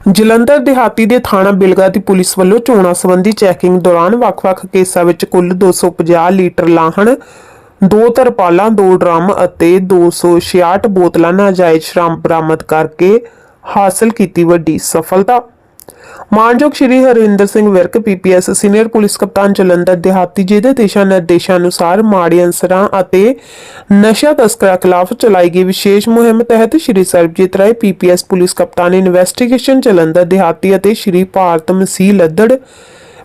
ਜਲੰਧਰ ਦਿਹਾਤੀ ਦੇ ਥਾਣਾ ਬਿਲਗਾ ਦੀ ਪੁਲਿਸ ਵੱਲੋਂ ਚੋਣਾਂ ਸੰਬੰਧੀ ਚੈਕਿੰਗ ਦੌਰਾਨ ਵੱਖ-ਵੱਖ ਕੇਸਾਂ ਵਿੱਚ ਕੁੱਲ 250 ਲੀਟਰ ਲਾਹਣ, ਦੋ ਤਰਪਾਲਾਂ, ਦੋ ਡਰਮ ਅਤੇ 266 ਬੋਤਲਾਂ ਨਾਜਾਇਜ਼ ਸ਼ਰਾਬ ਬਰਾਮਦ ਕਰਕੇ ਹਾਸਲ ਕੀਤੀ ਵੱਡੀ ਸਫਲਤਾ। ਮਾਨਯੋਗ Shri Harinder Singh Virk PPS senior police ਕਪਤਾਨ ਜਲੰਧਰ ਦਿਹਾਤੀ ਜੀ ਦੇ ਦਿਸ਼ਾ ਨਿਰਦੇਸ਼ਾਂ ਅਨੁਸਾਰ ਮਾੜੇ ਅਨਸਰਾਂ ਅਤੇ ਨਸ਼ਾ ਤਸਕਰਾਂ ਖਿਲਾਫ ਚਲਾਈ ਗਈ ਵਿਸ਼ੇਸ਼ ਮੁਹਿੰਮ ਤਹਿਤ ਸ਼੍ਰੀ ਸਰਬਜੀਤ ਰਾਏ ਪੀਪੀਐਸ ਪੁਲਿਸ ਕਪਤਾਨ ਇਨਵੈਸਟੀਗੇਸ਼ਨ ਜਲੰਧਰ ਦਿਹਾਤੀ ਅਤੇ ਸ਼੍ਰੀ ਭਾਰਤ ਮਸੀਹ ਲੱਦੜ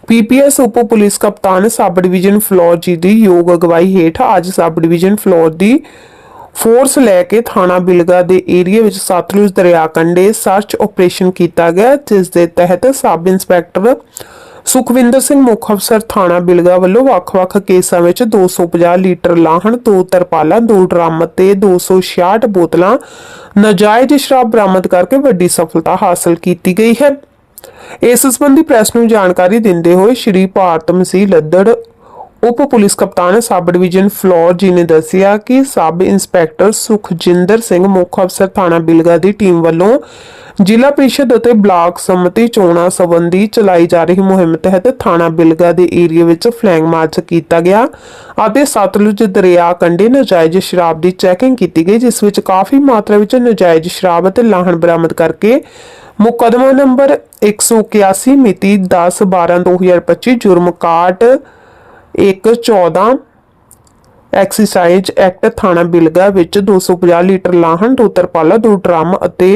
ਪੀਪੀਐਸ ਉਪ ਪੁਲਿਸ ਕਪਤਾਨ ਸਬ ਡਿਵੀਜ਼ਨ ਫਲੋਰ ਜੀ ਦੀ ਯੋਗ ਅਗਵਾਈ ਹੇਠ ਅੱਜ ਸਬ ਡਿਵੀਜ਼ਨ ਫਲੋਰ ਦੀ ਫੋਰਸ ਲੈ ਕੇ ਥਾਣਾ ਬਿਲਗਾ ਦੇ ਏਰੀਆ ਵਿੱਚ ਸਤਲੁਜ ਦਰਿਆ ਕੰਢੇ ਸਰਚ ਆਪਰੇਸ਼ਨ ਕੀਤਾ ਗਿਆ, ਜਿਸ ਦੇ ਤਹਿਤ ਸਬ ਇੰਸਪੈਕਟਰ ਸੁਖਵਿੰਦਰ ਸਿੰਘ ਮੁੱਖ ਅਫਸਰ ਥਾਣਾ ਬਿਲਗਾ ਵੱਲੋਂ ਵੱਖ-ਵੱਖ ਕੇਸਾਂ ਵਿੱਚ 250 ਲੀਟਰ ਲਾਹਣ, ਦੋ ਤਰਪਾਲਾਂ, ਦੋ ਡਰਮ ਤੇ 266 ਬੋਤਲਾਂ ਨਾਜਾਇਜ਼ ਸ਼ਰਾਬ ਬਰਾਮਦ ਕਰਕੇ ਵੱਡੀ ਸਫਲਤਾ ਹਾਸਲ ਕੀਤੀ ਗਈ ਹੈ। ਇਸ ਸੰਬੰਧੀ ਪ੍ਰੈਸ ਨੂੰ ਜਾਣਕਾਰੀ ਦਿੰਦੇ ਹੋਏ ਸ਼੍ਰੀ ਭਾਰਤ ਮਸੀਹ ਲੱਦੜ ਉਪ ਪੁਲਿਸ ਕਪਤਾਨ ਸਬ ਡਿਵੀਜ਼ਨ ਫਲੋਰ ਜੀ ਨੇ ਦੱਸਿਆ ਕਿ ਸਬ ਇੰਸਪੈਕਟਰ ਸੁਖਜਿੰਦਰ ਸਿੰਘ, ਮੁੱਖ ਅਫਸਰ ਥਾਣਾ ਬਿਲਗਾ ਦੀ ਟੀਮ ਵੱਲੋਂ ਜ਼ਿਲ੍ਹਾ ਪ੍ਰੀਸ਼ਦ ਅਤੇ ਬਲਾਕ ਸੰਮਤੀ ਚੋਣਾਂ ਸੰਬੰਧੀ ਚਲਾਈ ਜਾ ਰਹੀ ਮੁਹਿੰਮ ਤਹਿਤ ਥਾਣਾ ਬਿਲਗਾ ਦੇ ਏਰੀਆ ਵਿੱਚ ਫਲੈਗ ਮਾਰਚ ਕੀਤਾ ਗਿਆ ਅਤੇ ਸਤਲੁਜ ਦਰਿਆ ਕੰਢੇ ਨਾਜਾਇਜ਼ ਸ਼ਰਾਬ ਦੀ ਚੈਕਿੰਗ ਕੀਤੀ ਗਈ, ਜਿਸ ਵਿੱਚ ਕਾਫੀ ਮਾਤਰਾ ਵਿੱਚ ਨਾਜਾਇਜ਼ ਸ਼ਰਾਬ ਅਤੇ ਲਾਹਣ ਬਰਾਮਦ ਕਰਕੇ ਮੁਕਦਮਾ ਨੰਬਰ 181 ਮਿਤੀ 10 12 2025 ਜੁਰਮ ਕਾਟ 114 ਐਕਸਾਈਜ਼ ਐਕਟ ਥਾਣਾ ਬਿਲਗਾ ਵਿੱਚ 250 ਲੀਟਰ ਲਾਹਣ ਦੋ ਤਰਪਾਲਾ ਦੋ ਡਰਮ ਅਤੇ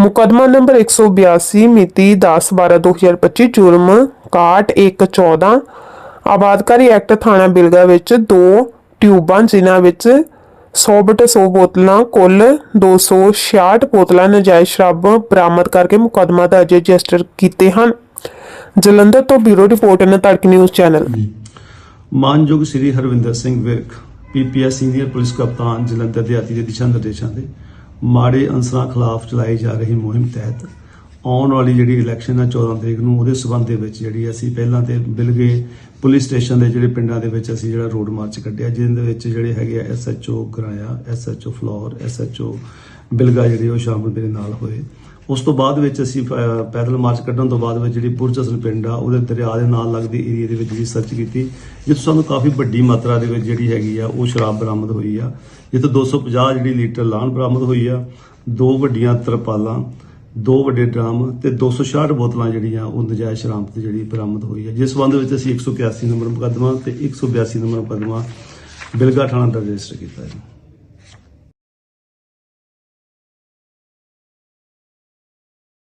ਮੁਕਦਮਾ ਨੰਬਰ 182 ਮਿਤੀ 10 12 2025 ਜੁਰਮ ਕਾਟ 114 ਆਬਾਦਕਾਰੀ ਐਕਟ ਥਾਣਾ ਬਿਲਗਾ ਵਿੱਚ ਦੋ ਟਿਊਬਾਂ ਜਿਨ੍ਹਾਂ ਵਿੱਚ 100 ਬਟੇ 100 ਬੋਤਲਾਂ, ਕੁੱਲ 266 ਬੋਤਲਾਂ ਨਜਾਇਜ਼ ਸ਼ਰਾਬ ਬਰਾਮਦ ਕਰਕੇ ਮੁਕਦਮਾ ਦਰਜ ਰਜਿਸਟਰ ਕੀਤੇ ਹਨ। ਜਲੰਧਰ ਤੋਂ ਬਿਊਰੋ ਰਿਪੋਰਟ ਨੇ ਨਿਊਜ਼ ਚੈਨਲ। ਮਾਨਯੋਗ Shri Harvinder Singh Virk, PPS senior police ਕਪਤਾਨ, ਜਲੰਧਰ ਦੇ ਦਿਹਾਤੀ ਦੇ ਦਿਸ਼ਾ ਨਿਰਦੇਸ਼ਾਂ ਦੇ ਮਾੜੇ ਅਨਸਰਾਂ ਖਿਲਾਫ ਚਲਾਈ ਜਾ ਰਹੀ ਮੁਹਿੰਮ ਤਹਿਤ ਆਉਣ ਵਾਲੀ ਜਿਹੜੀ ਇਲੈਕਸ਼ਨ ਆ 14 ਤਰੀਕ ਨੂੰ, ਉਹਦੇ ਸਬੰਧ ਦੇ ਵਿੱਚ ਜਿਹੜੀ ਅਸੀਂ ਪਹਿਲਾਂ ਤੇ ਬਿਲਗੇ ਪੁਲਿਸ ਸਟੇਸ਼ਨ ਦੇ ਜਿਹੜੇ ਪਿੰਡਾਂ ਦੇ ਵਿੱਚ ਅਸੀਂ ਜਿਹੜਾ ਰੋਡ ਮਾਰਚ ਕੱਢਿਆ, ਜਿਹਦੇ ਵਿੱਚ ਜਿਹੜੇ ਹੈਗੇ ਆ SHO Goraya SHO Phillaur SHO Bilga ਜਿਹੜੇ ਉਹ ਸ਼ਾਮਲ ਮੇਰੇ ਨਾਲ ਹੋਏ। ਉਸ ਤੋਂ ਬਾਅਦ ਵਿੱਚ ਅਸੀਂ ਅਹ, ਪੈਦਲ ਮਾਰਚ ਕੱਢਣ ਤੋਂ ਬਾਅਦ ਵਿੱਚ ਜਿਹੜੀ ਪੁਰਚਸਨ ਪਿੰਡ ਆ ਉਹਦੇ ਦਰਿਆ ਦੇ ਨਾਲ ਲੱਗਦੇ ਏਰੀਆ ਦੇ ਵਿੱਚ ਵੀ ਸਰਚ ਕੀਤੀ ਜਿੱਥੋਂ ਸਾਨੂੰ ਕਾਫੀ ਵੱਡੀ ਮਾਤਰਾ ਦੇ ਵਿੱਚ ਜਿਹੜੀ ਹੈਗੀ ਆ ਉਹ ਸ਼ਰਾਬ ਬਰਾਮਦ ਹੋਈ ਆ। ਜਿੱਥੇ 250 ਜਿਹੜੀ ਲੀਟਰ ਲਾਹਣ ਬਰਾਮਦ ਹੋਈ ਆ ਦੋ ਵੱਡੀਆਂ ਤਰਪਾਲਾਂ ਦੋ ਵੱਡੇ ਡਰਮ ਤੇ 266 ਬੋਤਲਾਂ ਜਿਹੜੀਆਂ ਉਹ ਨਜਾਇਜ਼ ਸ਼ਰਾਬ ਤੇ ਜਿਹੜੀ ਬਰਾਮਦ ਹੋਈ ਹੈ ਜਿਸ ਸੰਬੰਧ ਵਿੱਚ ਅਸੀਂ 181 ਨੰਬਰ ਮੁਕੱਦਮਾ ਤੇ 182 ਨੰਬਰ ਮੁਕੱਦਮਾ ਬਿਲਗਾ ਥਾਣਾ ਦਰਜ ਰਜਿਸਟਰ ਕੀਤਾ ਹੈ